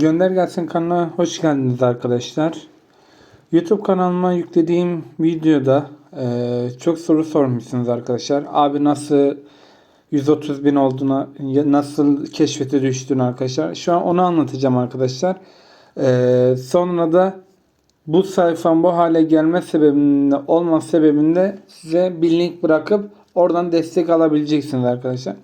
Gönder Gelsin kanalına hoş geldiniz arkadaşlar. YouTube kanalıma yüklediğim videoda e, çok soru sormuşsunuz arkadaşlar. Abi nasıl 130 bin olduğuna, nasıl keşfete düştüğünü arkadaşlar. Şu an onu anlatacağım arkadaşlar. E, sonra da bu sayfanın bu hale gelme sebebinde olma sebebinde size bir link bırakıp oradan destek alabileceksiniz arkadaşlar.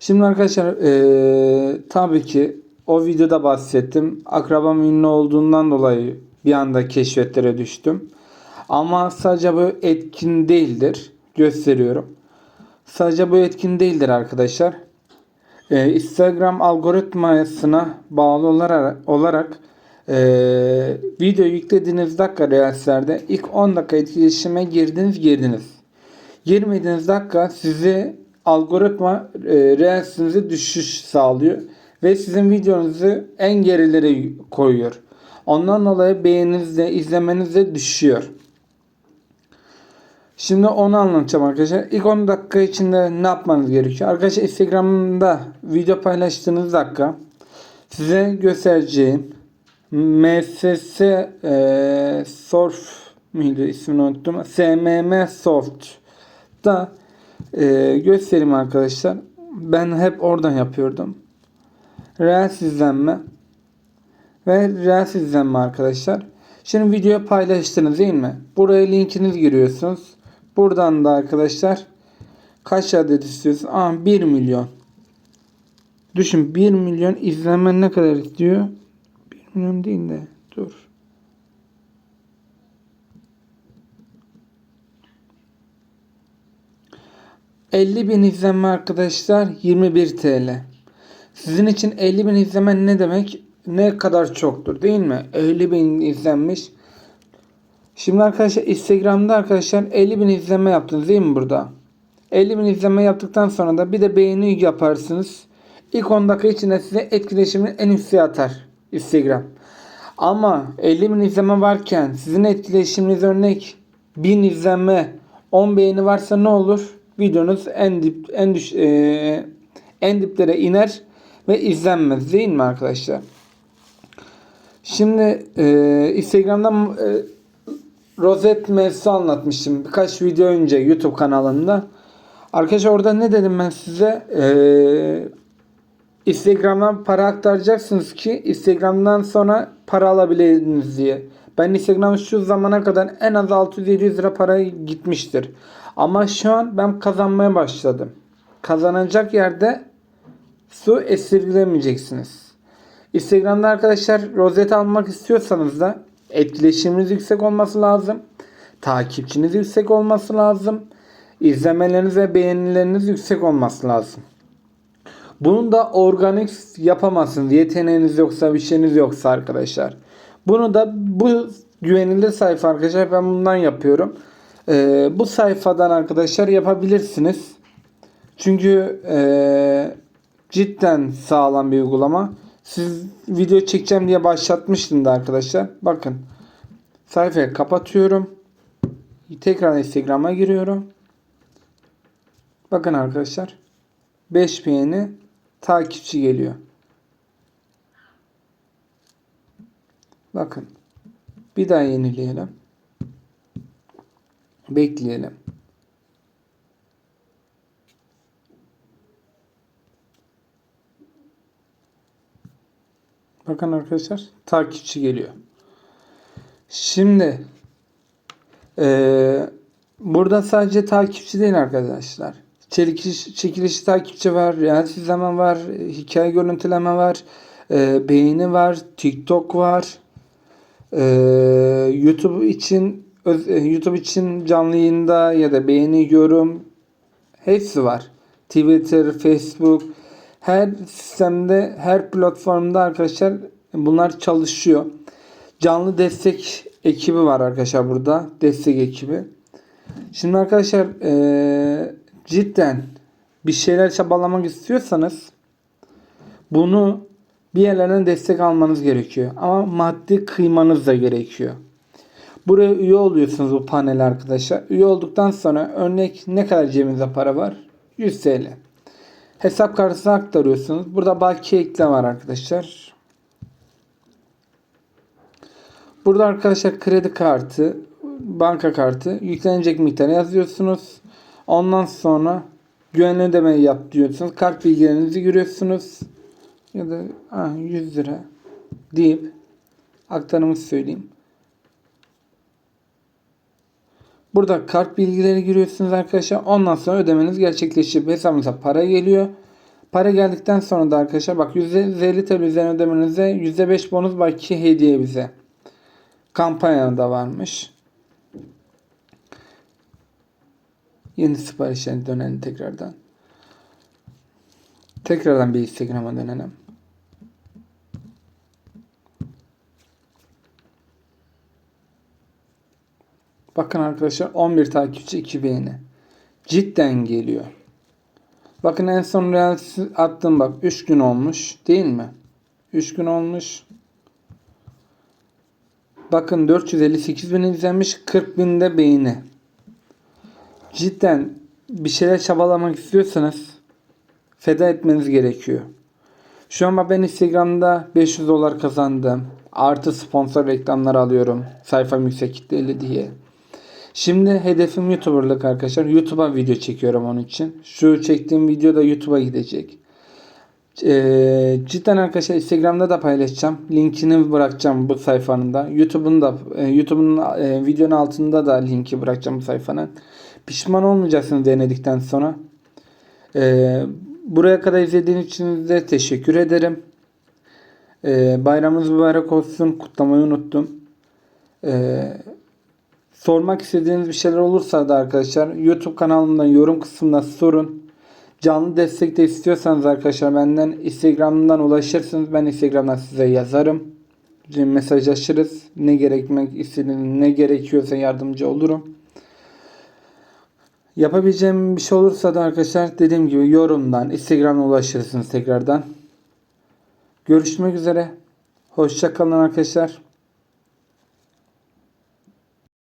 Şimdi arkadaşlar eee, tabii ki o videoda bahsettim. Akrabam ünlü olduğundan dolayı bir anda keşfetlere düştüm. Ama sadece bu etkin değildir. Gösteriyorum. Sadece bu etkin değildir arkadaşlar. Eee, Instagram algoritmasına bağlı olarak, olarak eee, video yüklediğiniz dakika Reels'lerde ilk 10 dakika etkileşime girdiniz girdiniz. 20 dakika sizi algoritma e, Reels'inizi düşüş sağlıyor ve sizin videonuzu en gerilere koyuyor. Ondan dolayı beğeniniz de izlemeniz de düşüyor. Şimdi onu anlatacağım arkadaşlar. İlk 10 dakika içinde ne yapmanız gerekiyor? Arkadaşlar Instagram'da video paylaştığınız dakika size göstereceğim MSS e, Surf mıydı ismini unuttum. SMM Soft da e, göstereyim arkadaşlar. Ben hep oradan yapıyordum. Reels ve Reels arkadaşlar. Şimdi video paylaştınız değil mi? Buraya linkiniz giriyorsunuz. Buradan da arkadaşlar kaç adet istiyorsunuz? Aa 1 milyon. Düşün 1 milyon izlenme ne kadar istiyor? 1 milyon değil de dur. ...50 bin izlenme arkadaşlar 21 TL. Sizin için 50 bin izlenme ne demek? Ne kadar çoktur değil mi? 50 bin izlenmiş. Şimdi arkadaşlar Instagram'da arkadaşlar 50 bin izlenme yaptınız değil mi burada? 50 bin izlenme yaptıktan sonra da bir de beğeni yaparsınız. İlk 10 dakika içinde size etkileşimin en üstüne atar Instagram. Ama 50 bin izlenme varken sizin etkileşiminiz örnek 1000 izlenme 10 beğeni varsa ne olur? Videonuz en dip en düş eee, en diplere iner ve izlenmez değil mi arkadaşlar? Şimdi eee Instagram'dan eee, rozet mevzusu anlatmıştım birkaç video önce YouTube kanalımda. Arkadaşlar orada ne dedim ben size? Eee Instagram'dan para aktaracaksınız ki Instagram'dan sonra para alabilirsiniz diye. Ben Instagram'a şu zamana kadar en az 600-700 lira para gitmiştir. Ama şu an ben kazanmaya başladım. Kazanacak yerde su esirgemeyeceksiniz. Instagram'da arkadaşlar rozet almak istiyorsanız da etkileşiminiz yüksek olması lazım. Takipçiniz yüksek olması lazım. İzlemeleriniz ve beğenileriniz yüksek olması lazım. Bunu da organik yapamazsınız. Yeteneğiniz yoksa bir şeyiniz yoksa arkadaşlar. Bunu da bu güvenilir sayfa arkadaşlar ben bundan yapıyorum. Ee, bu sayfadan arkadaşlar yapabilirsiniz. Çünkü ee, cidden sağlam bir uygulama. Siz video çekeceğim diye başlatmıştım da arkadaşlar. Bakın sayfayı kapatıyorum. Tekrar Instagram'a giriyorum. Bakın arkadaşlar. 5 beğeni takipçi geliyor. Bakın. Bir daha yenileyelim. Bekleyelim. Bakın arkadaşlar takipçi geliyor. Şimdi eee, burada sadece takipçi değil arkadaşlar. Çekiliş, çekilişi takipçi var, reels izleme var, hikaye görüntüleme var, eee, beğeni var, TikTok var. Eee, YouTube için e, YouTube için canlı yayında ya da beğeni, yorum hepsi var. Twitter, Facebook her sistemde, her platformda arkadaşlar bunlar çalışıyor. Canlı destek ekibi var arkadaşlar burada. Destek ekibi. Şimdi arkadaşlar eee, cidden bir şeyler çabalamak istiyorsanız bunu bir yerlerden destek almanız gerekiyor. Ama maddi kıymanız da gerekiyor. Buraya üye oluyorsunuz bu panel arkadaşlar. Üye olduktan sonra örnek ne kadar cebinizde para var? 100 TL hesap kartısına aktarıyorsunuz. Burada bakiye eklem var arkadaşlar. Burada arkadaşlar kredi kartı, banka kartı yüklenecek miktarı yazıyorsunuz. Ondan sonra güvenli ödemeyi yap diyorsunuz. Kart bilgilerinizi giriyorsunuz. Ya da ah, 100 lira deyip aktarımı söyleyeyim. Burada kart bilgileri giriyorsunuz arkadaşlar. Ondan sonra ödemeniz gerçekleşiyor. Hesabınıza para geliyor. Para geldikten sonra da arkadaşlar bak %50 TL üzerine ödemenize %5 bonus baki hediye bize. Kampanyada varmış. Yeni siparişe dönelim tekrardan. Tekrardan bir Instagram'a dönelim. Bakın arkadaşlar 11 takipçi 2 beğeni. Cidden geliyor. Bakın en son Reels attım bak 3 gün olmuş değil mi? 3 gün olmuş. Bakın 458 bin izlenmiş 40 binde beğeni. Cidden bir şeyler çabalamak istiyorsanız feda etmeniz gerekiyor. Şu an ben Instagram'da 500 dolar kazandım. Artı sponsor reklamlar alıyorum. Sayfam yüksek kitleli diye. Şimdi hedefim YouTuber'lık arkadaşlar. YouTube'a video çekiyorum onun için. Şu çektiğim video da YouTube'a gidecek. Ee, cidden arkadaşlar Instagram'da da paylaşacağım. Linkini bırakacağım bu sayfanın da. YouTube'un da e, YouTube'un e, videonun altında da linki bırakacağım bu sayfanın. Pişman olmayacaksınız denedikten sonra. Ee, buraya kadar izlediğiniz için de teşekkür ederim. Ee, bayramınız mübarek olsun. Kutlamayı unuttum. Ee, sormak istediğiniz bir şeyler olursa da arkadaşlar YouTube kanalımdan yorum kısmına sorun. Canlı destek de istiyorsanız arkadaşlar benden Instagram'dan ulaşırsınız. Ben Instagram'dan size yazarım. Mesajlaşırız. Ne gerekmek istediğiniz, ne gerekiyorsa yardımcı olurum. Yapabileceğim bir şey olursa da arkadaşlar dediğim gibi yorumdan, Instagram'dan ulaşırsınız tekrardan. Görüşmek üzere. Hoşça kalın arkadaşlar.